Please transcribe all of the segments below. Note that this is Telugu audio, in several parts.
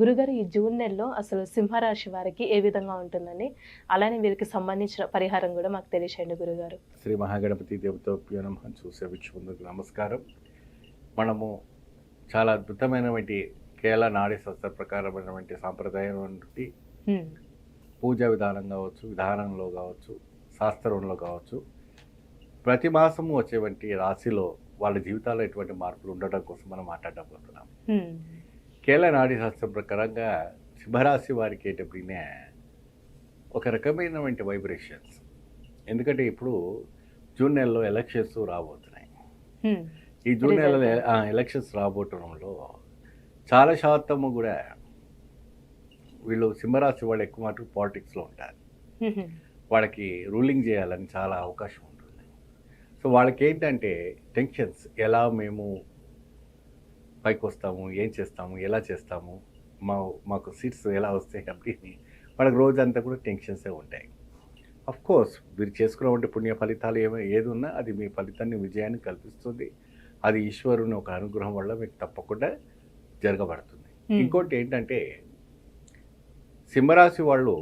గురుగారు ఈ జూన్ నెలలో అసలు సింహరాశి వారికి ఏ విధంగా ఉంటుందని అలానే వీరికి సంబంధించిన పరిహారం కూడా మాకు తెలియచేయండి గురుగారు. శ్రీ మహాగణపతి దేవతోప్యో నమ. చూసే వీక్షకుందుకు నమస్కారం. మనము చాలా అద్భుతమైనటువంటి కేరళ నాడీ శాస్త్ర ప్రకారమైనటువంటి సాంప్రదాయం. పూజా విధానం కావచ్చు విధానంలో కావచ్చు శాస్త్రంలో కావచ్చు ప్రతి మాసము వచ్చేటువంటి రాశిలో వాళ్ళ జీవితాల్లో ఎటువంటి మార్పులు ఉండడం కోసం మనం మాట్లాడబోతున్నాం. కేరళ నాడీ శాస్త్రం ప్రకారంగా సింహరాశి వారికి ఏంటంటే ఒక రకమైనటువంటి వైబ్రేషన్స్ ఎందుకంటే ఇప్పుడు జూన్ నెలలో ఎలక్షన్స్ రాబోతున్నాయి. ఈ జూన్ నెలలో ఎలక్షన్స్ రాబోవటంలో చాలా శాతము కూడా వీళ్ళు సింహరాశి వాళ్ళు ఎక్కువ మటుకు పాలిటిక్స్లో ఉంటారు. వాళ్ళకి రూలింగ్ చేయాలని చాలా అవకాశం ఉంటుంది. సో వాళ్ళకి ఏంటంటే టెన్షన్స్ ఎలా మేము పైకి వస్తాము ఏం చేస్తాము ఎలా చేస్తాము మా మాకు సీట్స్ ఎలా వస్తాయి కాబట్టి వాళ్ళకి రోజంతా కూడా టెన్షన్సే ఉంటాయి. అఫ్ కోర్స్ మీరు చేసుకున్నటువంటి పుణ్య ఫలితాలు ఏమో ఏది ఉన్నా అది మీ ఫలితాన్ని విజయాన్ని కల్పిస్తుంది. అది ఈశ్వరుని ఒక అనుగ్రహం వల్ల మీకు తప్పకుండా జరగబడుతుంది. ఇంకోటి ఏంటంటే సింహరాశి వాళ్ళు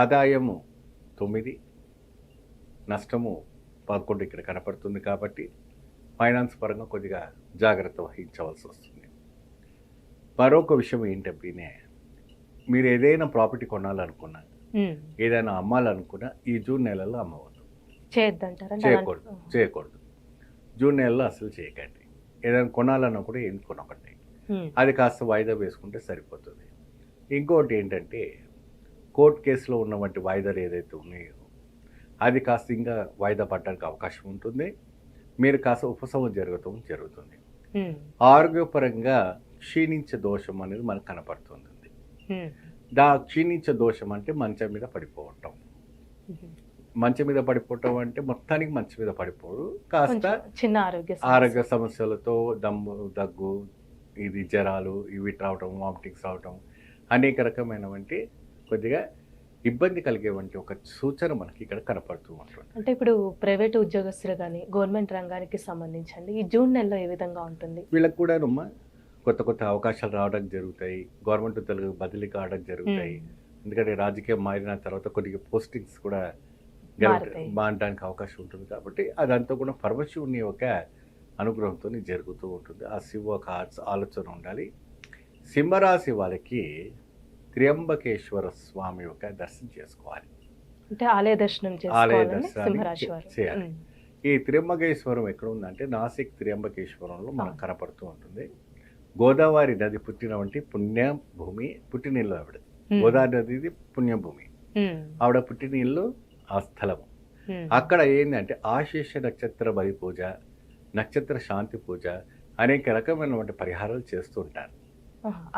ఆదాయము తొమ్మిది నష్టము పదకొండు ఇక్కడ కనపడుతుంది కాబట్టి ఫైనాన్స్ పరంగా కొద్దిగా జాగ్రత్త వహించవలసి వస్తుంది. మరొక విషయం ఏంటంటే మీరు ఏదైనా ప్రాపర్టీ కొనాలనుకున్నా. ఏదైనా అమ్మాలనుకున్నా ఈ జూన్ నెలలో అమ్మవద్దు. చేయకూడదు. చేయకూడదు. జూన్ నెలలో అసలు చేయకండి. ఏదైనా కొనాలన్నా కూడా ఏం కొనకండి. అది కాస్త వాయిదా వేసుకుంటే సరిపోతుంది. ఇంకోటి ఏంటంటే కోర్టు కేసులో ఉన్నటువంటి వాయిదాలు ఏదైతే ఉన్నాయో అది కాస్త ఇంకా వాయిదా పడడానికి అవకాశం ఉంటుంది. మీరు కాస్త ఉపశమనం జరగటం జరుగుతుంది. ఆరోగ్యపరంగా క్షీణించే దోషం అనేది మనకు కనపడుతుంది హ్మ్. దా క్షీణించే దోషం అంటే మంచం మీద పడిపోవటం హ్మ్. మంచం మీద పడిపోవటం అంటే మొత్తానికి మంచం మీద పడిపోడు కాస్త చిన్న ఆరోగ్య. ఆరోగ్య సమస్యలతో దమ్ము దగ్గు ఇది జ్వరాలు ఇవి రావటం వామిటింగ్స్ రావటం అనేక రకమైనవంటి కొద్దిగా ఇబ్బంది కలిగేవంటి ఒక సూచన మనకి ఇక్కడ కనపడుతూ ఉంటుంది. అంటే ఇప్పుడు ప్రైవేట్ ఉద్యోగస్తులు కానీ గవర్నమెంట్ రంగానికి సంబంధించండి ఈ జూన్ నెలలో ఏ విధంగా ఉంటుంది? వీళ్ళకి కూడా కొత్త కొత్త అవకాశాలు రావడం జరుగుతాయి గవర్నమెంట్ ఉద్యోగులకు బదిలీ కావడం జరుగుతాయి. ఎందుకంటే రాజకీయం మారిన తర్వాత కొద్దిగా పోస్టింగ్స్ కూడా. మారడానికి అవకాశం ఉంటుంది కాబట్టి అదంతా కూడా పరమశివుని యొక్క అనుగ్రహంతో జరుగుతూ ఉంటుంది. ఆ శివ ఒక ఆలోచన ఉండాలి. సింహరాశి వాళ్ళకి త్ర్యంబకేశ్వర స్వామి యొక్క దర్శనం చేసుకోవాలి అంటే ఆలయ దర్శనం ఆలయ చేయాలి. ఉమ్. ఈ త్ర్యంబకేశ్వరం ఎక్కడ ఉందంటే నాసిక్ త్ర్యంబకేశ్వరంలో మనకు. కనపడుతూ ఉంటుంది గోదావరి నది పుట్టిన వంటి పుణ్య భూమి పుట్టినిల్లు ఆవిడ. గోదావరి నది పుణ్యభూమి. ఆవిడ పుట్టినిల్లు ఆ స్థలము. అక్కడ ఏంటంటే ఆశీష నక్షత్ర బలి పూజ నక్షత్ర శాంతి పూజ అనేక రకమైనటువంటి పరిహారాలు చేస్తూ ఉంటారు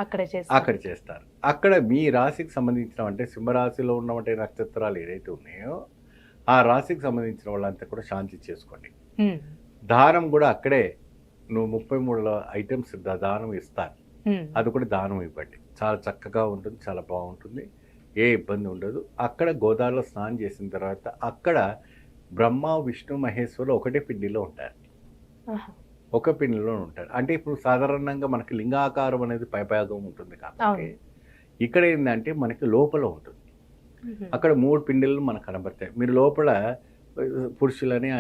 అక్కడే చేసి అక్కడ చేస్తారు. అక్కడ మీ రాశికి సంబంధించిన అంటే సింహరాశిలో ఉన్నటువంటి నక్షత్రాలు ఏదైతే ఉన్నాయో ఆ రాశికి సంబంధించిన వాళ్ళంతా కూడా శాంతి చేసుకోండి. దానం కూడా అక్కడే నువ్వు ముప్పై మూడు ఐటమ్స్ దానం ఇస్తారు. అది కూడా దానం ఇవ్వండి. చాలా చక్కగా ఉంటుంది చాలా బాగుంటుంది. ఏ ఇబ్బంది ఉండదు. అక్కడ గోదావరిలో స్నానం చేసిన తర్వాత అక్కడ బ్రహ్మ విష్ణు మహేశ్వరులు ఒకటే పిండిలో ఉంటారు. ఒక పిండిలో ఉంటాడు. అంటే ఇప్పుడు సాధారణంగా మనకి లింగాకారం అనేది పైభాగం ఉంటుంది కాబట్టి ఇక్కడ ఏంటంటే మనకి లోపల ఉంటుంది. అక్కడ మూడు పిండిలు మనకు కనబడతాయి. మీరు లోపల పురుషులని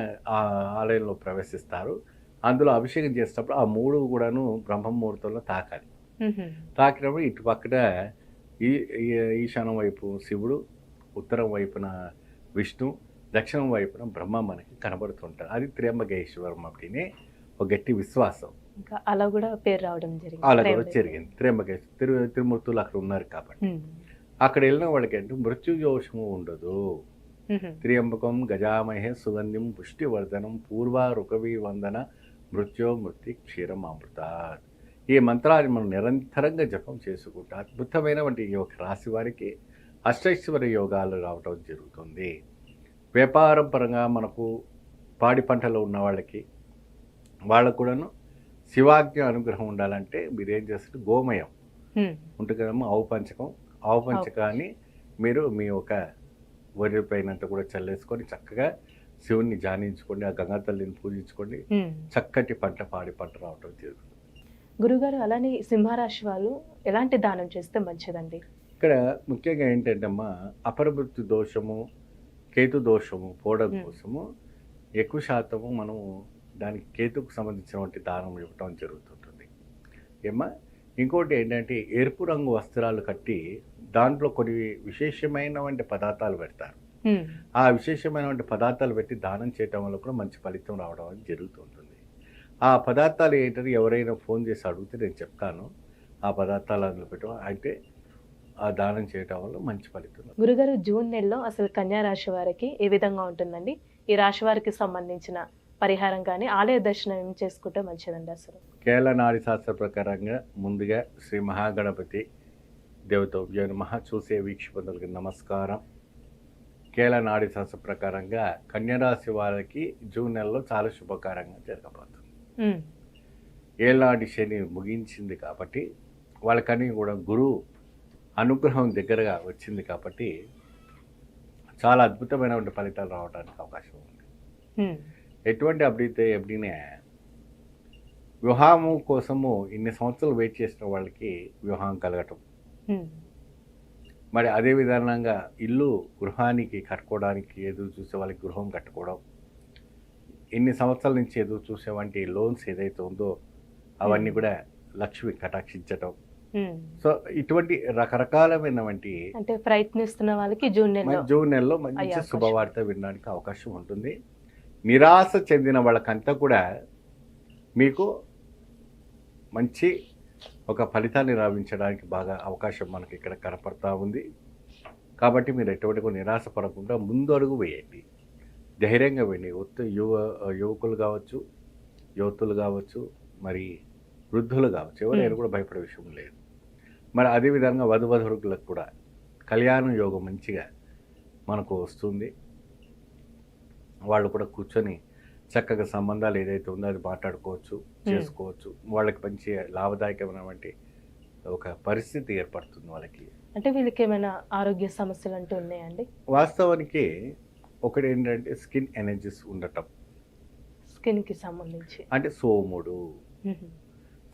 ఆలయంలో ప్రవేశిస్తారు. అందులో అభిషేకం చేసేటప్పుడు ఆ మూడు కూడాను బ్రహ్మముహూర్తంలో తాకాలి. తాకినప్పుడు ఇటు పక్కన ఈ ఈశాన్యం వైపు శివుడు ఉత్తరం వైపున విష్ణు దక్షిణం వైపున బ్రహ్మ మనకి కనబడుతుంటారు అది త్రేమగేశ్వరం అప్పటినే ఒక గట్టి విశ్వాసం. ఇంకా అలా కూడా పేరు రావడం జరిగింది. అలా కూడా జరిగింది. త్ర్యంబకేశ్వర తిరు తిరుమూర్తులు అక్కడ ఉన్నారు కాబట్టి. అక్కడ వెళ్ళిన వాళ్ళకి అంటే మృత్యుదోషము ఉండదు. ఉమ్. త్రియంబకం గజామహే సుగంధిం పుష్టివర్ధనం పూర్వ రుకవి వందన మృత్యో మృతి క్షీరం అమృత. ఈ మంత్రాన్ని మనం నిరంతరంగా జపం చేసుకుంటా అద్భుతమైనటువంటి ఈ యొక్క రాశి వారికి అష్టైశ్వర యోగాలు రావటం జరుగుతుంది. వ్యాపారం పరంగా మనకు పాడి పంటలో ఉన్న వాళ్ళకి వాళ్ళకు కూడాను శివాజ్ఞ అనుగ్రహం ఉండాలంటే మీరు ఏం చేస్తారు గోమయం. ఉంటుంది కదమ్మా ఆవు పంచకం ఆవు పంచకాన్ని మీరు మీ ఒక వరి పైనంతా కూడా చల్లేసుకొని చక్కగా శివుణ్ణి ధ్యానించుకోండి ఆ గంగా తల్లిని పూజించుకోండి. చక్కటి పంట పాడి పంట రావటం జరుగుతుంది గురుగారు అలానే సింహరాశి వాళ్ళు ఎలాంటి దానం చేస్తే మంచిదండి ఇక్కడ ముఖ్యంగా ఏంటంటే అమ్మా అపరమృత్యు దోషము కేతు దోషము పోవడం. కోసము ఎక్కువ శాతము మనము దానికి కేతుకు సంబంధించినటువంటి దానం ఇవ్వటం జరుగుతుంటుంది. ఏమ్మా ఇంకోటి ఏంటంటే ఎరుపు రంగు వస్త్రాలు కట్టి దాంట్లో కొన్ని విశేషమైనటువంటి పదార్థాలు పెడతారు. ఆ విశేషమైనటువంటి పదార్థాలు పెట్టి దానం చేయటం వల్ల కూడా మంచి ఫలితం రావడం అనేది జరుగుతుంటుంది. ఆ పదార్థాలు ఏంటని ఎవరైనా ఫోన్ చేసి అడిగితే నేను చెప్తాను. ఆ పదార్థాలు అందులో పెట్టడం అయితే ఆ దానం చేయటం వల్ల మంచి ఫలితం గురుగారు జూన్ నెలలో అసలు కన్యా రాశి వారికి ఏ విధంగా ఉంటుందండి? ఈ రాశి వారికి సంబంధించిన పరిహారం కానీ ఆలయ దర్శనం ఏం చేసుకుంటే మంచిదండి అసలు కేరళ నాడి శాస్త్ర ప్రకారంగా ముందుగా శ్రీ మహాగణపతి దేవత మహా చూసే వీక్షకులకు నమస్కారం కేరళ నాడి శాస్త్ర ప్రకారంగా కన్యరాశి వారికి జూన్ నెలలో చాలా శుభకరంగా జరగబోతుంది. ఏళ్ళనాటి శని ముగించింది కాబట్టి వాళ్ళకని కూడా గురువు అనుగ్రహం దగ్గరగా వచ్చింది కాబట్టి చాలా అద్భుతమైనటువంటి ఫలితాలు రావడానికి అవకాశం ఉంది. ఎటువంటి అభివృద్ధి ఎప్పుడైనా వివాహము కోసము ఇన్ని సంవత్సరాలు వెయిట్ చేసిన వాళ్ళకి వివాహం కలగటం. మరి అదే విధానంగా ఇల్లు గృహానికి కట్టుకోవడానికి ఎదురు చూసే వాళ్ళకి గృహం కట్టుకోవడం ఇన్ని సంవత్సరాల నుంచి ఎదురు చూసే వంటి లోన్స్ ఏదైతే ఉందో అవన్నీ కూడా లక్ష్మి కటాక్షించటం. సో ఇటువంటి రకరకాలమైనటువంటి అంటే ప్రయత్నిస్తున్న వాళ్ళకి జూన్ మన జూన్ నెలలో మంచి. శుభవార్త వినడానికి అవకాశం ఉంటుంది నిరాశ చెందిన వాళ్ళకంతా కూడా మీకు మంచి ఒక ఫలితాన్ని రావించడానికి బాగా అవకాశం మనకి ఇక్కడ కనపడతా ఉంది. కాబట్టి మీరు ఎటువంటి నిరాశ పడకుండా ముందు అడుగు వేయండి. ధైర్యంగా వేయండి. ఒత్తు యువ యువకులు కావచ్చు యువతులు కావచ్చు మరి వృద్ధులు కావచ్చు ఎవరైనా కూడా భయపడే విషయం లేదు. మరి అదేవిధంగా వధువధువులకు కూడా కళ్యాణ యోగం మంచిగా మనకు వస్తుంది. వాళ్ళు కూడా కూర్చొని చక్కగా సంబంధాలు ఏదైతే ఉందో అది మాట్లాడుకోవచ్చు చేసుకోవచ్చు. వాళ్ళకి మంచి లాభదాయకమైనటువంటి ఒక పరిస్థితి ఏర్పడుతుంది వాళ్ళకి. అంటే వీళ్ళకి ఏమైనా ఆరోగ్య సమస్యలు అంటూ ఉన్నాయండి? వాస్తవానికి ఒకటి ఏంటంటే స్కిన్ ఎనర్జీస్ ఉండటం. స్కిన్కి సంబంధించి. అంటే సోముడు.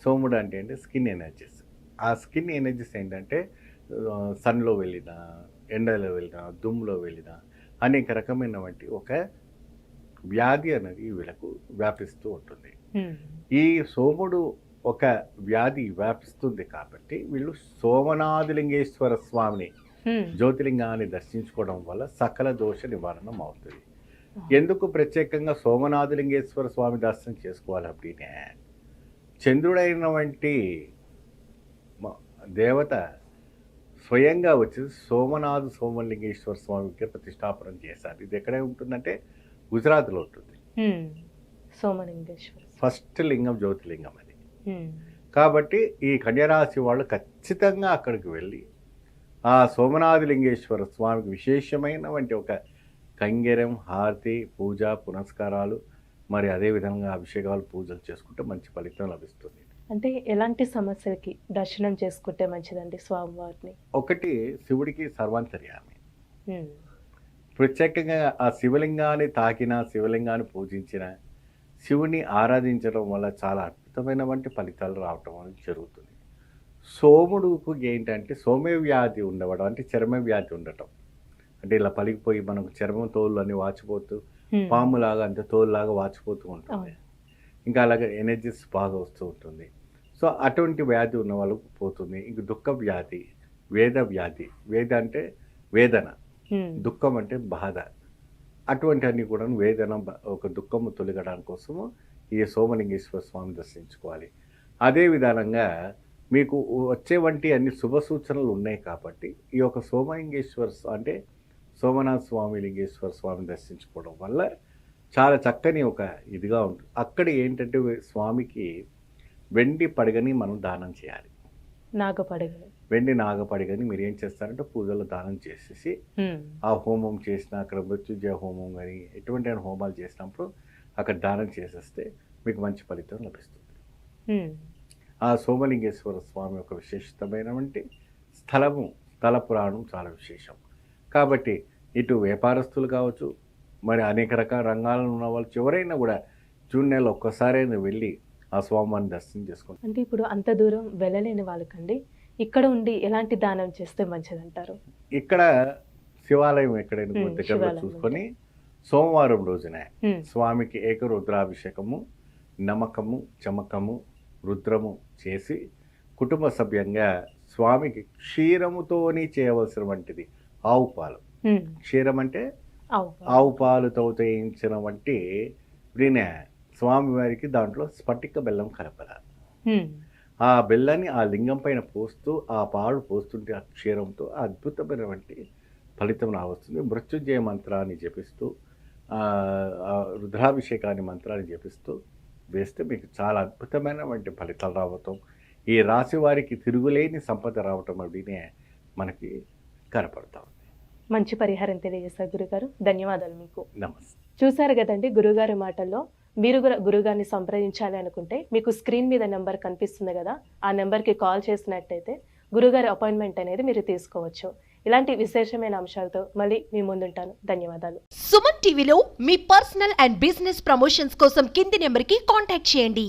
సోముడు అంటే అంటే స్కిన్ ఎనర్జీస్. ఆ స్కిన్ ఎనర్జీస్ ఏంటంటే సన్లో వెళ్ళిన ఎండలో వెళ్ళిన దుమ్ములో వెళ్ళిన అనేక రకమైనటువంటి ఒక వ్యాధి అనేది వీళ్ళకు వ్యాపిస్తూ ఉంటుంది హ్మ్. ఈ సోముడు ఒక వ్యాధి వ్యాపిస్తుంది కాబట్టి వీళ్ళు సోమనాథలింగేశ్వర స్వామిని హ్మ్. జ్యోతిలింగాన్ని దర్శించుకోవడం వల్ల సకల దోష నివారణం అవుతుంది ఎందుకు ప్రత్యేకంగా సోమనాథలింగేశ్వర స్వామి దర్శనం చేసుకోవాలి அப்படின்னா చంద్రుడైన వంటి మ- దేవత స్వయంగా వచ్చి సోమనాథ సోమలింగేశ్వర స్వామికి ప్రతిష్టాపన చేశారు ఇది ఎక్కడే ఉంటుందంటే గుజరాత్లో ఉంటుంది. సోమలింగేశ్వర ఫస్ట్ లింగం జ్యోతిలింగం అది. కాబట్టి ఈ కన్యరాశి వాళ్ళు ఖచ్చితంగా అక్కడికి వెళ్ళి ఆ సోమనాథలింగేశ్వర స్వామికి విశేషమైనటువంటి ఒక కంగెరం హారతి పూజ పునస్కారాలు మరి అదేవిధంగా అభిషేకాలు పూజలు చేసుకుంటే మంచి ఫలితం లభిస్తుంది అంటే ఎలాంటి సమస్యలకి దర్శనం చేసుకుంటే మంచిదండి స్వామివారిని ఒకటి శివుడికి సర్వాంతర్యామి. ప్రత్యేకంగా ఆ శివలింగాన్ని తాకిన శివలింగాన్ని పూజించిన శివుని ఆరాధించడం వల్ల చాలా అద్భుతమైనటువంటి ఫలితాలు రావటం అనేది జరుగుతుంది సోముడుకు ఏంటంటే సోమ్య వ్యాధి ఉండవడం అంటే చర్మ వ్యాధి ఉండటం అంటే ఇలా పలిగిపోయి మనకు చర్మం తోళ్ళు అన్ని వాచిపోతూ. పాములాగా అంత తోలులాగా వాచిపోతూ ఉంటుంది. ఇంకా అలాగే ఎనర్జీస్ బాగా వస్తూ ఉంటుంది సో అటువంటి వ్యాధి ఉన్న వాళ్ళకు పోతుంది ఇంక దుఃఖ వ్యాధి వేద వ్యాధి వేద అంటే వేదన. దుఃఖం అంటే బాధ. అటువంటి అన్ని కూడా వేదన ఒక దుఃఖము తొలగడానికి కోసము ఈ సోమలింగేశ్వర స్వామి దర్శించుకోవాలి. అదే విధానంగా మీకు వచ్చే వంటి అన్ని శుభ సూచనలు ఉన్నాయి కాబట్టి ఈ యొక్క సోమలింగేశ్వర అంటే సోమనాథ స్వామి లింగేశ్వర స్వామి దర్శించుకోవడం వల్ల చాలా చక్కని ఒక ఇదిగా ఉంటుంది అక్కడ ఏంటంటే స్వామికి వెండి పడగని మనం దానం చేయాలి. నాగపడగలు వెండి నాగపడిగని మీరు ఏం చేస్తారంటే పూజలో దానం చేసేసి ఆ హోమం చేసిన అక్కడ మృత్యుంజయ హోమం కానీ ఎటువంటి అయినా హోమాలు చేసినప్పుడు అక్కడ దానం చేసేస్తే మీకు మంచి ఫలితం లభిస్తుంది. ఆ సోమలింగేశ్వర స్వామి యొక్క విశేషితమైనటువంటి స్థలము స్థల పురాణం చాలా విశేషం. కాబట్టి ఇటు వ్యాపారస్తులు కావచ్చు మరి అనేక రకాల రంగాల్లో ఉన్న వాళ్ళు ఎవరైనా కూడా జూన్ నెలలో ఒక్కసారైనా వెళ్ళి ఆ స్వామివారిని దర్శనం చేసుకోండి అంటే ఇప్పుడు అంత దూరం వెళ్ళలేని వాళ్ళకండి. ఇక్కడ ఉండి ఎలాంటి దానం చేస్తే మంచిదంటారు? ఇక్కడ శివాలయం ఎక్కడైనా దగ్గరలో చూసుకొని సోమవారం రోజునే స్వామికి ఏకరుద్రాభిషేకము నమకము చమకము రుద్రము చేసి కుటుంబ సభ్యంగా స్వామికి క్షీరముతోని చేయవలసిన వంటిది ఆవు పాలు. క్షీరం అంటే ఆవు పాలుతో చేయించిన వంటి దీని స్వామివారికి దాంట్లో స్ఫటిక బెల్లం కలపాల ఉమ్, ఆ బెల్లాన్ని ఆ లింగం పైన పోస్తూ ఆ పాలు పోస్తుంటే ఆ క్షీరంతో ఆ అద్భుతమైనటువంటి ఫలితం రావస్తుంది. మృత్యుంజయ మంత్రాన్ని జపిస్తూ రుద్రాభిషేకాన్ని మంత్రాన్ని జపిస్తూ వేస్తే మీకు చాలా అద్భుతమైనటువంటి ఫలితాలు రావటం ఈ రాశి వారికి తిరుగులేని సంపద రావటం అవినే మనకి కనపడతా ఉంది. మంచి పరిహారం తెలియజేశారు గురుగారు. ధన్యవాదాలు మీకు. నమస్తే. చూశారు కదండి గురుగారి మాటల్లో మీరు కూడా గురుగారిని సంప్రదించాలి అనుకుంటే మీకు స్క్రీన్ మీద నెంబర్ కనిపిస్తుంది కదా ఆ నెంబర్కి కాల్ చేసినట్టయితే గురుగారి అపాయింట్మెంట్ అనేది మీరు తీసుకోవచ్చు. ఇలాంటి విశేషమైన అంశాలతో మళ్ళీ మీ ముందుంటాను. ధన్యవాదాలు. సుమన్ టీవీలో మీ పర్సనల్ అండ్ బిజినెస్ ప్రమోషన్స్ కోసం కింది నెంబర్కి కాంటాక్ట్ చేయండి.